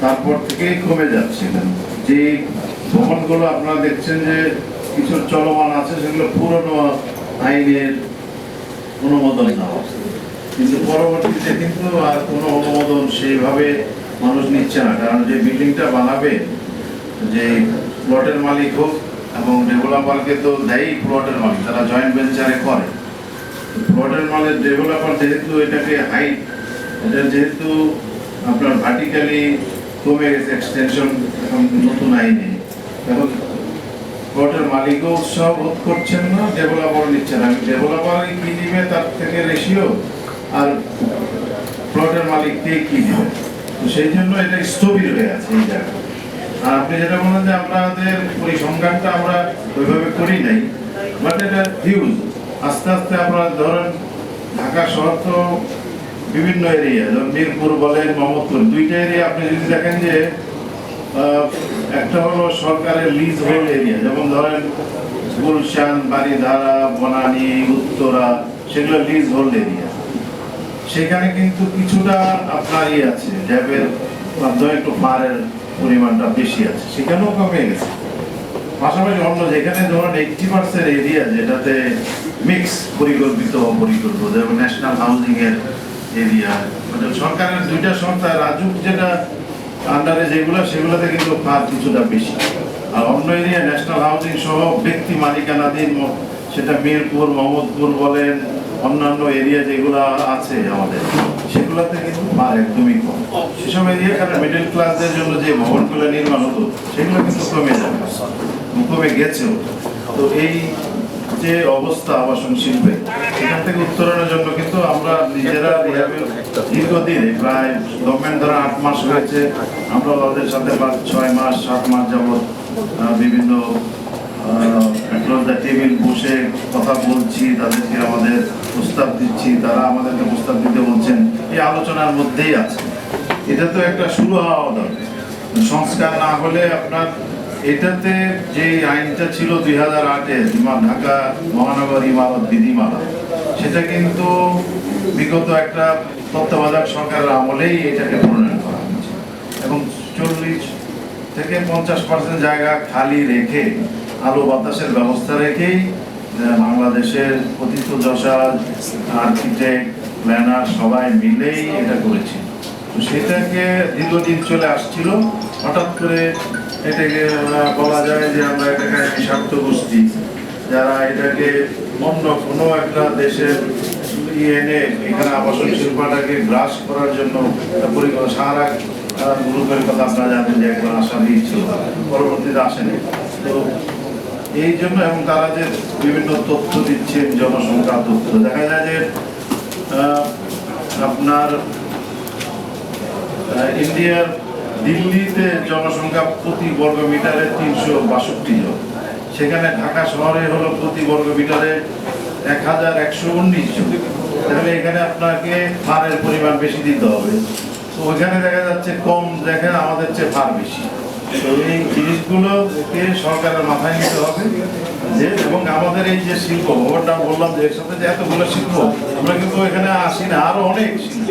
তারপর থেকে কমে যাচ্ছে যে ভবনগুলো আপনারা দেখছেন যে কিছু চলমান আছে, সেগুলো পুরনো আইনের অনুমোদন নেওয়া। কিন্তু পরবর্তীতে কিন্তু আর কোনো অনুমোদন সেইভাবে মানুষ নিচ্ছে না। কারণ যে বিল্ডিংটা বানাবে, যে প্লটের মালিক হোক এবং ডেভেলপারকে তো দেয় প্লটের মালিক, তারা জয়েন্ট ভেঞ্চারে করে। প্লটের মালিক ডেভেলপার যেহেতু এটাকে হাইট, এটা যেহেতু আপনার ভার্টিক্যালি কমে গেছে এক্সটেনশন এখন নতুন আইনে। এখন প্লটের মালিকও উৎসাহ বোধ করছেন না ডেভেলপার নিচ্ছেন না। ডেভেলপার কি দিবে, তার থেকে রেশিও আর প্লটের মালিককে কি দিবে? তো সেই জন্য এটা স্থবির হয়ে আছে এই জায়গায়। আর আপনি যেটা বলেন যে আমাদের পরিসংখ্যানটা আমরা ওইভাবে করি নাই বাট এটা হিউজ আস্তে আস্তে আপনারা ধরেন, ঢাকা শহর তো বিভিন্ন এরিয়া যেমন মিরপুর বলেন, মোহাম্মদপুর, দুইটা এরিয়া আপনি যদি দেখেন যে একটা হলো সরকারের লিজ হোল্ড এরিয়া যেমন ধরেন গুলশান বাড়িধারা বনানী, উত্তরা, সেগুলো লিজ হোল্ড এরিয়া সেখানে কিন্তু কিছুটা আপনার ইয়ে আছে ড্যাবের মাধ্যমে একটু পারের পরিমাণটা বেশি আছে, সেখানেও কমে গেছে। পাশাপাশি অন্য যেখানে ধরুন এইটটি পার্সেন্ট এরিয়া যেটাতে মিক্স পরিকল্পিত অপরিকল্পিত, যেমন ন্যাশনাল হাউজিং এর এরিয়া। মানে সরকারের দুইটা সংস্থা রাজুক যেটা আন্ডারে যেগুলো, সেগুলোতে কিন্তু ফার কিছুটা বেশি। আর অন্য এরিয়া ন্যাশনাল হাউজিং সহ ব্যক্তি মালিকানাধীন সেটা মিরপুর, মোহাম্মদপুর বলেন, অন্যান্য এরিয়া যেগুলো আছে আমাদের, সেগুলোতে কিন্তু ফার একদমই কম। সেসব এরিয়া কারণ মিডল ক্লাসদের জন্য যে ভবনগুলো নির্মাণ হতো, সেগুলো কিন্তু কমে যাবে কমে গেছেও। তো এই যে অবস্থা আবাসন শিল্পে সেখান থেকে উত্তরণের জন্য কিন্তু আমরা নিজেরা দীর্ঘদিন, প্রায় গভর্নমেন্ট ধরা আট মাস হয়েছে, আমরা ওদের সাথে পাঁচ ছয় মাস, সাত মাস যাবৎ বিভিন্ন টেবিল বসে কথা বলছি, তাদেরকে আমাদের প্রস্তাব দিচ্ছি, তারা আমাদেরকে প্রস্তাব দিতে বলছেন, এই আলোচনার মধ্যেই আছে। এটা তো একটা শুরু হওয়া দরকার। সংস্কার না হলে আপনার এটাতে যে আইনটা ছিল দুই হাজার আটে ঢাকা মহানগর ইমারত বিধিমালা, সেটা কিন্তু বিগত একটা তত্ত্বাবধায়ক সরকারের আমলেই এটাকে প্রণয়ন করা হয়েছে। এবং চল্লিশ থেকে পঞ্চাশ পার্সেন্ট জায়গা খালি রেখে, আলো বাতাসের ব্যবস্থা রেখেই বাংলাদেশের পতিত দশা আর্কিটেক্ট প্ল্যানার সবাই মিলেই এটা করেছে। তো সেটাকে দীর্ঘদিন চলে আসছিল, হঠাৎ করে এটাকে আমরা বলা যায় যে আমরা এটাকে স্বার্থ গোষ্ঠী, যারা এটাকে অন্য কোনো একটা দেশের এনে এখানে আবাসন শিল্পটাকে গ্রাস করার জন্য পরিকল্পনা, সারা গ্রুপের কথা আপনারা জানেন যে একবার আশা দিয়েছিল পরবর্তীতে আসেনি। তো এই জন্য এবং তারা যে বিভিন্ন তথ্য দিচ্ছেন জনসংখ্যা তথ্য, দেখা যায় যে আপনার ইন্ডিয়ার দিল্লিতে জনসংখ্যা প্রতি বর্গ মিটারে তিনশো বাষট্টি জন। সেখানে ঢাকা শহরে হলো প্রতি বর্গ মিটারে এক হাজার একশো উনিশ জন। তাহলে এখানে আপনাকে ফারের পরিমাণ বেশি দিতে হবে। তো ওইখানে দেখা যাচ্ছে কম দেখেন, আমাদের চেয়ে ফার বেশি। তো এই জিনিসগুলোকে সরকারের মাথায় নিতে হবে যে, এবং আমাদের এই যে শিল্প ভবনটা বললাম যে এর সাথে যে এতগুলো শিল্প, আমরা কিন্তু এখানে আসি না, আরও অনেক শিল্প।